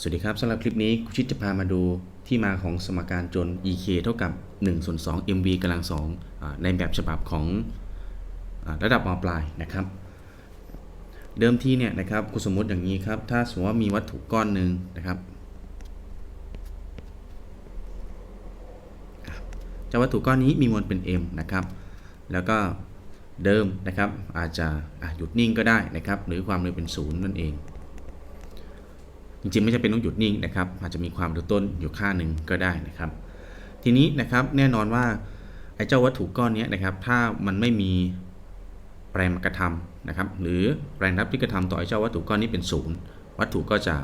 สวัสดีครับสำหรับคลิปนี้คุชิตจะพามาดูที่มาของสมการจน ek เท่ากับ1ส่วน2 mv กำลัง2อ่าในแบบฉบับของอระดับมปลายนะครับ เดิมทีเนี่ยนะครับคุณสมมติอย่างนี้ครับ ถ้าสมมติว่ามีวัตถุก้อนหนึ่งนะครับอะเจ้าวัตถุก้อนนี้มีมวลเป็น m นะครับ แล้วก็เดิมนะครับอาจจะอะหยุดนิ่งก็ได้นะครับ หรือความเร็วเป็นศูนย์นั่นเอง จริงๆ ไม่จำเป็นต้องหยุดนิ่งนะครับ อาจจะมีความเร็วต้นอยู่ค่าหนึ่งก็ได้นะครับ ทีนี้นะครับแน่นอนว่าไอ้เจ้าวัตถุก้อนนี้นะครับ ถ้ามันไม่มีแรงกระทำนะครับ หรือแรงรับที่กระทำต่อไอ้เจ้าวัตถุก้อนนี้เป็นศูนย์วัตถุก็จะ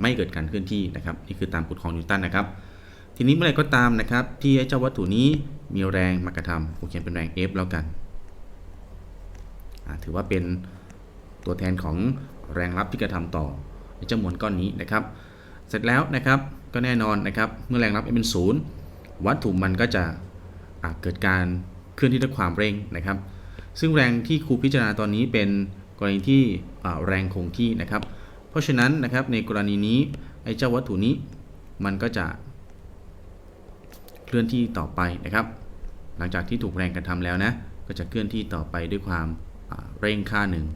ไม่เกิดการเคลื่อนที่นะครับ นี่คือตามกฎของนิวตันนะครับ ทีนี้เมื่อไหรก็ตามนะครับ ที่ไอ้เจ้าวัตถุนี้มีแรงมากระทำผมเขียนเป็นแรง F แล้วกันถือว่าเป็นตัวแทนของแรงรับที่กระทำต่อ เจ้ามวลก้อนนี้นะครับ เสร็จแล้วนะครับก็แน่นอนนะครับ เมื่อแรงรับเป็นศูนย์วัตถุมันก็จะเกิดการเคลื่อนที่ด้วยความเร่งนะครับ ซึ่งแรงที่ครูพิจารณาตอนนี้เป็นกรณีที่แรงคงที่นะครับ เพราะฉะนั้นนะครับในกรณีนี้ไอ้เจ้าวัตถุนี้มันก็จะเคลื่อนที่ต่อไปนะครับ หลังจากที่ถูกแรงกระทำแล้วนะก็จะเคลื่อนที่ต่อไปด้วยความเร่งค่าหนึ่ง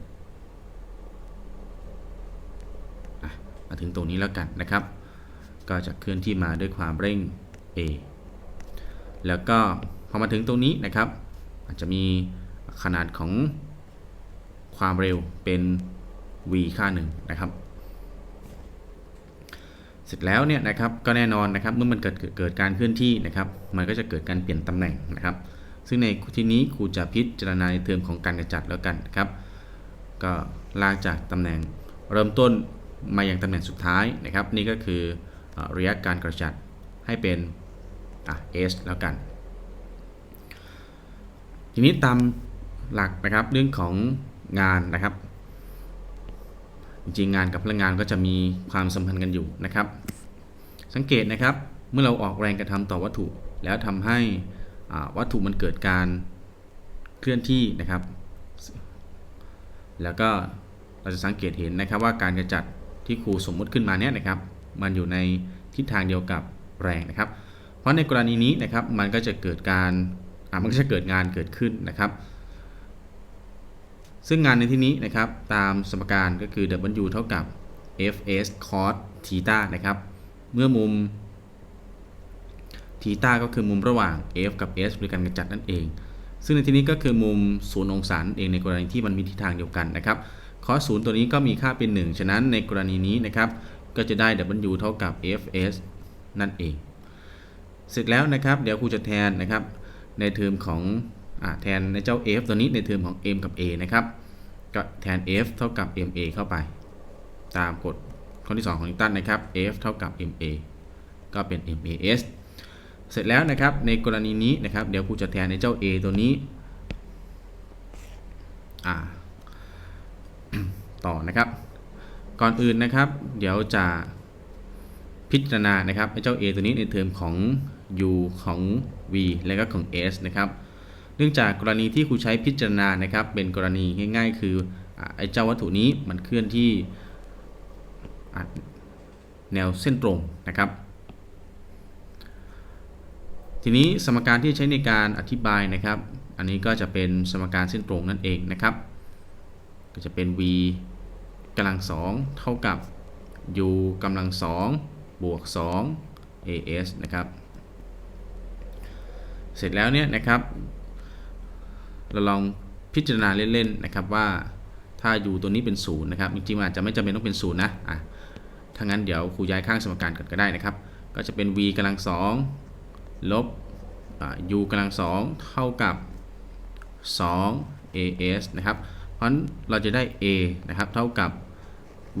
มาถึงตรงนี้แล้วกันนะครับ ก็จะเคลื่อนที่มาด้วยความเร่ง a แล้วก็พอมาถึงตรงนี้นะครับ อาจจะมีขนาดของความเร็วเป็น v ค่าหนึ่งนะครับ เสร็จแล้วเนี่ยนะครับก็แน่นอนนะครับเมื่อมันเกิดเกิดการเคลื่อนที่นะครับ มันก็จะเกิดการเปลี่ยนตำแหน่งนะครับ ซึ่งในที่นี้ครูจะพิจารณาในเทอมของการกระจัดแล้วกันนะครับ ก็ลากจากตำแหน่งเริ่มต้น มายังตำแหน่งสุดท้ายนะครับ นี่ก็คือเระยะการกระจัดให้เป็นอะ s แล้วกัน ทีนี้ตามหลักนะครับเรื่องของงานนะครับ จริงงานกับพลังงานก็จะมีความสัมพันธ์กันอยู่นะครับ สังเกตนะครับเมื่อเราออกแรงกระทำต่อวัตถุ แล้วทำให้วัตถุมันเกิดการเคลื่อนที่นะครับ แล้วก็เราจะสังเกตเห็นนะครับว่าการกระจัด ที่ครูสมมุติขึ้นมาเนี่ยนะครับ มันอยู่ในทิศทางเดียวกับแรงนะครับ เพราะในกรณีนี้นะครับมันก็จะเกิดการอ่ามันก็จะเกิดงานเกิดขึ้นนะครับ ซึ่งงานในที่นี้นะครับตามสมการก็คือ W เท่ากับ fs cos theta นะครับ เมื่อมุม theta ก็คือมุมระหว่าง f กับ s บริการกระจัดนั่นเอง ซึ่งในที่นี้ก็คือมุม 0 องศาเองในกรณีที่มันมีทิศทางเดียวกันนะครับ คอส0ตัวนี้ก็มีค่าเป็น 1 ฉะนั้นในกรณีนี้นะครับ ก็จะได้ W เท่ากับ fs นั่นเอง เสร็จแล้วนะครับเดี๋ยวครูจะแทนนะครับ ในเทอมของอแทนในเจ้า f ตัวนี้ในเทอมของ m กับ a นะครับก็แทน f เท่ากับ ma เข้าไป ตามกฎข้อที่ 2 ของนิวตันนะครับ f เท่ากับ ma ก็เป็น mas เสร็จแล้วนะครับในกรณีนี้นะครับ เดี๋ยวครูจะแทนในเจ้า a ตัวนี้อ่า ต่อนะครับ ก่อนอื่นนะครับ เดี๋ยวจะพิจารณานะครับไอ้เจ้า a ตัวนี้ในเทอมของ u ของ v และก็ของ s นะครับ เนื่องจากกรณีที่ครูใช้พิจารณานะครับ เป็นกรณีง่าย ๆ คือไอ้เจ้าวัตถุนี้มันเคลื่อนที่แนวเส้นตรงนะครับ ทีนี้สมการที่ใช้ในการอธิบายนะครับ อันนี้ก็จะเป็นสมการเส้นตรงนั่นเองนะครับ ก็จะเป็น v กำลังสองเท่ากับ u กำลังสองบวก 2 as นะครับ เสร็จแล้วเนี่ยนะครับ เราลองพิจารณาเล่นๆนะครับว่าถ้า u ตัวนี้เป็น0นะครับจริงๆมันอาจจะไม่จำเป็นต้องเป็น0นะอะถ้างั้นเดี๋ยวครูย้ายข้างสมการก่อนก็ได้นะครับ ก็จะเป็น v กำลังสองลบ u กำลังสองเท่ากับ 2 as นะครับ เพราะฉะนั้นเราจะได้ a นะครับเท่ากับ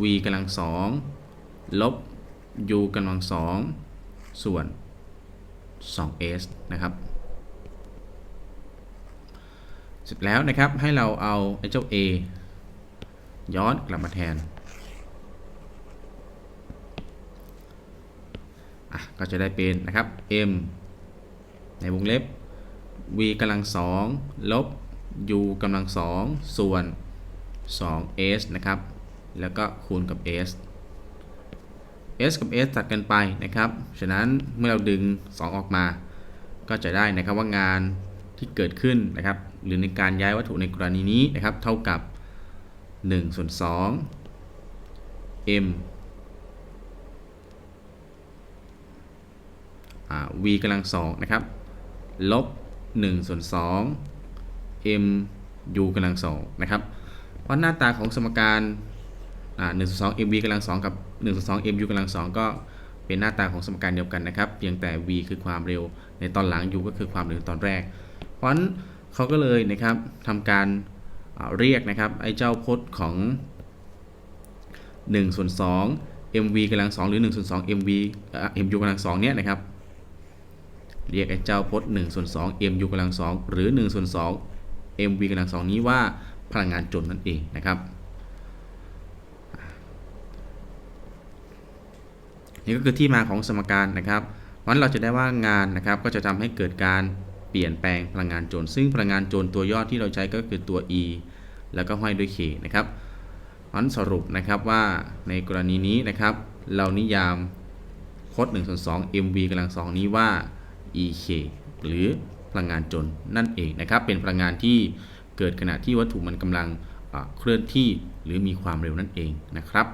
v กำลังสองลบ u กำลังสองส่วน 2s นะครับ เสร็จแล้วนะครับให้เราเอาไอ้เจ้า a ย้อนกลับมาแทนก็จะได้เป็นนะครับ m ในวงเล็บ v กำลังสองลบ u กำลังสองส่วน 2s นะครับ แล้วก็คูณกับ s s กับ s ตัดกันไปนะครับ ฉะนั้นเมื่อเราดึง 2 ออกมา ก็จะได้นะครับว่างานที่เกิดขึ้นนะครับ หรือในการย้ายวัตถุในกรณีนี้นะครับ เท่ากับ1ส่วน2 m อ่า v กำลังสองนะครับ ลบ1ส่วน2 m u กำลังสองนะครับ เพราะหน้าตาของสมการ อ่า1ส่วน2 m v กำลังสองกับ1ส่วน2 m u กำลังสองก็เป็นหน้าตาของสมการเดียวกันนะครับ เพียงแต่ v คือความเร็วในตอนหลัง u ก็คือความเร็วในตอนแรก เพราะนั้นเขาก็เลยนะครับทำการอ่าเรียกนะครับไอ้เจ้าพจน์ของ1ส่วน2 mv กำลังสองหรือ1ส่วน2 mv เอ่อ mu กำลังสองเนี่ยนะครับ เรียกไอ้เจ้าพจน์1ส่วน2 mu กำลัง2หรือ1ส่วน2 mv กำลัง2นี้ว่าพลังงานจนนั่นเองนะครับ นี่ก็คือที่มาของสมการนะครับเพราะฉะนั้นเราจะได้ว่างานนะครับก็จะทำให้เกิดการเปลี่ยนแปลงพลังงานโจรซึ่งพลังงานโจรตัวยอดที่เราใช้ก็คือตัว e แล้วก็ห้อยด้วย k นะครับเพราะฉะนั้นสรุปนะครับว่าในกรณีนี้นะครับ เรานิยามพจน์1ส่วน2 mv กำลัง2นี้ว่า ek หรือพลังงานจนนั่นเองนะครับ เป็นพลังงานที่เกิดขณะที่วัตถุมันกำลังเคลื่อนที่หรือมีความเร็วนั่นเองนะครับ